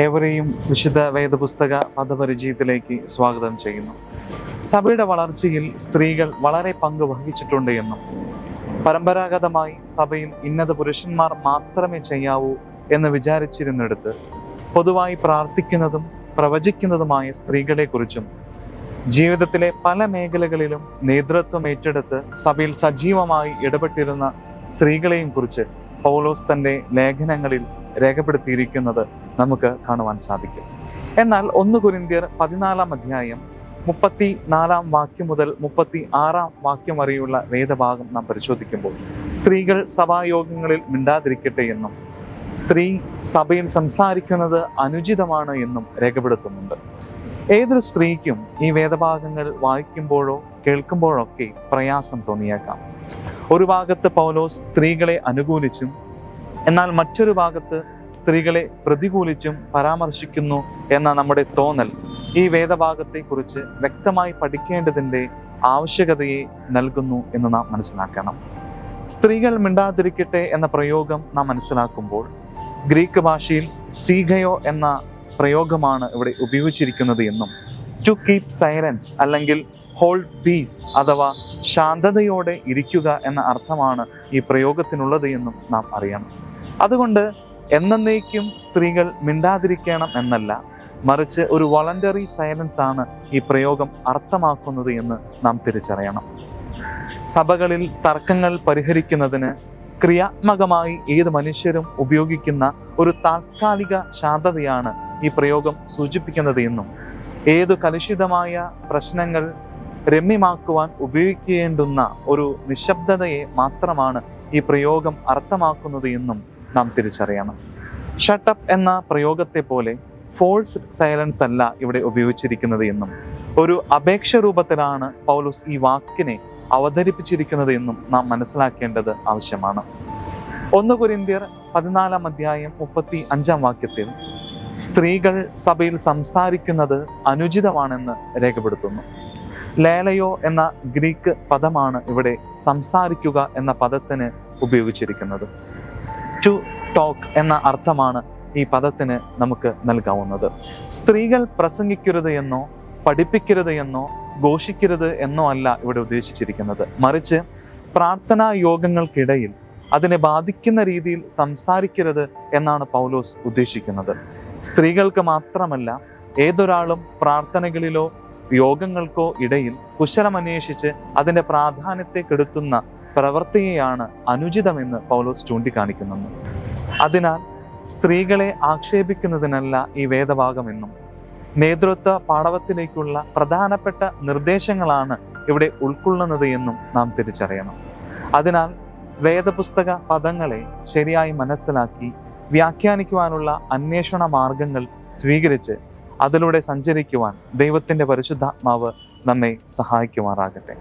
ഏവരെയും വിശുദ്ധ വേദപുസ്തക പദപരിചയത്തിലേക്ക് സ്വാഗതം ചെയ്യുന്നു. സഭയുടെ വളർച്ചയിൽ സ്ത്രീകൾ വളരെ പങ്ക് വഹിച്ചിട്ടുണ്ട് എന്നും പരമ്പരാഗതമായി സഭയിൽ ഇന്നത് പുരുഷന്മാർ മാത്രമേ ചെയ്യാവൂ എന്ന് വിചാരിച്ചിരുന്നിടത്ത് പൊതുവായി പ്രാർത്ഥിക്കുന്നതും പ്രവചിക്കുന്നതുമായ സ്ത്രീകളെക്കുറിച്ചും ജീവിതത്തിലെ പല മേഖലകളിലും നേതൃത്വം ഏറ്റെടുത്ത് സഭയിൽ സജീവമായി ഇടപെട്ടിരുന്ന സ്ത്രീകളെയും കുറിച്ച് പൗലോസ് തന്റെ ലേഖനങ്ങളിൽ രേഖപ്പെടുത്തിയിരിക്കുന്നത് നമുക്ക് കാണുവാൻ സാധിക്കും. എന്നാൽ ഒന്ന് കുരിന്തിയർ പതിനാലാം അധ്യായം മുപ്പത്തി നാലാം വാക്യം മുതൽ മുപ്പത്തി ആറാം വാക്യം വരെയുള്ള വേദഭാഗം നാം പരിശോധിക്കുമ്പോൾ സ്ത്രീകൾ സഭായോഗങ്ങളിൽ മിണ്ടാതിരിക്കട്ടെ എന്നും സ്ത്രീ സഭയിൽ സംസാരിക്കുന്നത് അനുചിതമാണ് എന്നും രേഖപ്പെടുത്തുന്നുണ്ട്. ഏതൊരു സ്ത്രീക്കും ഈ വേദഭാഗങ്ങൾ വായിക്കുമ്പോഴോ കേൾക്കുമ്പോഴൊക്കെ പ്രയാസം തോന്നിയേക്കാം. ഒരു ഭാഗത്ത് പൗലോസ് സ്ത്രീകളെ അനുകൂലിച്ചും എന്നാൽ മറ്റൊരു ഭാഗത്ത് സ്ത്രീകളെ പ്രതികൂലിച്ചും പരാമർശിക്കുന്നു എന്ന നമ്മുടെ തോന്നൽ ഈ വേദഭാഗത്തെക്കുറിച്ച് വ്യക്തമായി പഠിക്കേണ്ടതിന്റെ ആവശ്യകതയെ നൽകുന്നു എന്ന് നാം മനസ്സിലാക്കണം. സ്ത്രീകൾ മിണ്ടാതിരിക്കട്ടെ എന്ന പ്രയോഗം നാം മനസ്സിലാക്കുമ്പോൾ ഗ്രീക്ക് ഭാഷയിൽ സീഗയോ എന്ന പ്രയോഗമാണ് ഇവിടെ ഉപയോഗിച്ചിരിക്കുന്നത് എന്നും ടു കീപ് സൈലൻസ് അല്ലെങ്കിൽ ഹോൾഡ് പീസ് അഥവാ ശാന്തതയോടെ ഇരിക്കുക എന്ന അർത്ഥമാണ് ഈ പ്രയോഗത്തിനുള്ളത് എന്നും നാം അറിയണം. അതുകൊണ്ട് എന്നേക്കും സ്ത്രീകൾ മിണ്ടാതിരിക്കണം എന്നല്ല. മറിച്ച് ഒരു വളണ്ടറി സൈലൻസ് ആണ് ഈ പ്രയോഗം അർത്ഥമാക്കുന്നത് എന്ന് നാം തിരിച്ചറിയണം. സഭകളിൽ തർക്കങ്ങൾ പരിഹരിക്കുന്നതിന് ക്രിയാത്മകമായി ഏത് മനുഷ്യരും ഉപയോഗിക്കുന്ന ഒരു താൽക്കാലിക ശാന്തതയാണ് ഈ പ്രയോഗം സൂചിപ്പിക്കുന്നത് എന്നും ഏതു കലുഷിതമായ പ്രശ്നങ്ങൾ രമ്യമാക്കുവാൻ ഉപയോഗിക്കേണ്ടുന്ന ഒരു നിശബ്ദതയെ മാത്രമാണ് ഈ പ്രയോഗം അർത്ഥമാക്കുന്നത് എന്നും നാം തിരിച്ചറിയണം. ഷട്ടപ്പ് എന്ന പ്രയോഗത്തെ പോലെ ഫോൾസ് സൈലൻസ് അല്ല ഇവിടെ ഉപയോഗിച്ചിരിക്കുന്നത് എന്നും ഒരു അപേക്ഷ രൂപത്തിലാണ് പൗലോസ് ഈ വാക്കിനെ അവതരിപ്പിച്ചിരിക്കുന്നത് എന്നും നാം മനസ്സിലാക്കേണ്ടത് ആവശ്യമാണ്. ഒന്ന് കുരിന്തിയർ പതിനാലാം അധ്യായം മുപ്പത്തി അഞ്ചാം വാക്യത്തിൽ സ്ത്രീകൾ സഭയിൽ സംസാരിക്കുന്നത് അനുചിതമാണെന്ന് രേഖപ്പെടുത്തുന്നു. ലേലയോ എന്ന ഗ്രീക്ക് പദമാണ് ഇവിടെ സംസാരിക്കുക എന്ന പദത്തിന് ഉപയോഗിച്ചിരിക്കുന്നത്. ടു ടോക്ക് എന്ന അർത്ഥമാണ് ഈ പദത്തിന് നമുക്ക് നൽകാവുന്നത്. സ്ത്രീകൾ പ്രസംഗിക്കരുത് എന്നോ പഠിപ്പിക്കരുത് എന്നോ ഘോഷിക്കരുത് എന്നോ അല്ല ഇവിടെ ഉദ്ദേശിച്ചിരിക്കുന്നത്. മറിച്ച് പ്രാർത്ഥനാ യോഗങ്ങൾക്കിടയിൽ അതിനെ ബാധിക്കുന്ന രീതിയിൽ സംസാരിക്കരുത് എന്നാണ് പൗലോസ് ഉദ്ദേശിക്കുന്നത്. സ്ത്രീകൾക്ക് മാത്രമല്ല ഏതൊരാളും പ്രാർത്ഥനകളിലോ യോഗങ്ങൾക്കോ ഇടയിൽ കുശലമന്വേഷിച്ച് അതിന്റെ പ്രാധാന്യത്തെ കെടുത്തുന്ന പ്രവൃത്തിയെയാണ് അനുചിതമെന്ന് പൗലോസ് ചൂണ്ടിക്കാണിക്കുന്നത് അതിനാൽ സ്ത്രീകളെ ആക്ഷേപിക്കുന്നതിനല്ല ഈ വേദഭാഗമെന്നും നേതൃത്വ പാഠവത്തിലേക്കുള്ള പ്രധാനപ്പെട്ട നിർദ്ദേശങ്ങളാണ് ഇവിടെ ഉൾക്കൊള്ളുന്നത് എന്നും നാം തിരിച്ചറിയണം. അതിനാൽ വേദപുസ്തക പദങ്ങളെ ശരിയായി മനസ്സിലാക്കി വ്യാഖ്യാനിക്കുവാനുള്ള അന്വേഷണ മാർഗങ്ങൾ സ്വീകരിച്ച് അതിലൂടെ സഞ്ചരിക്കുവാൻ ദൈവത്തിന്റെ പരിശുദ്ധാത്മാവ് നമ്മെ സഹായിക്കുമാറാകട്ടെ.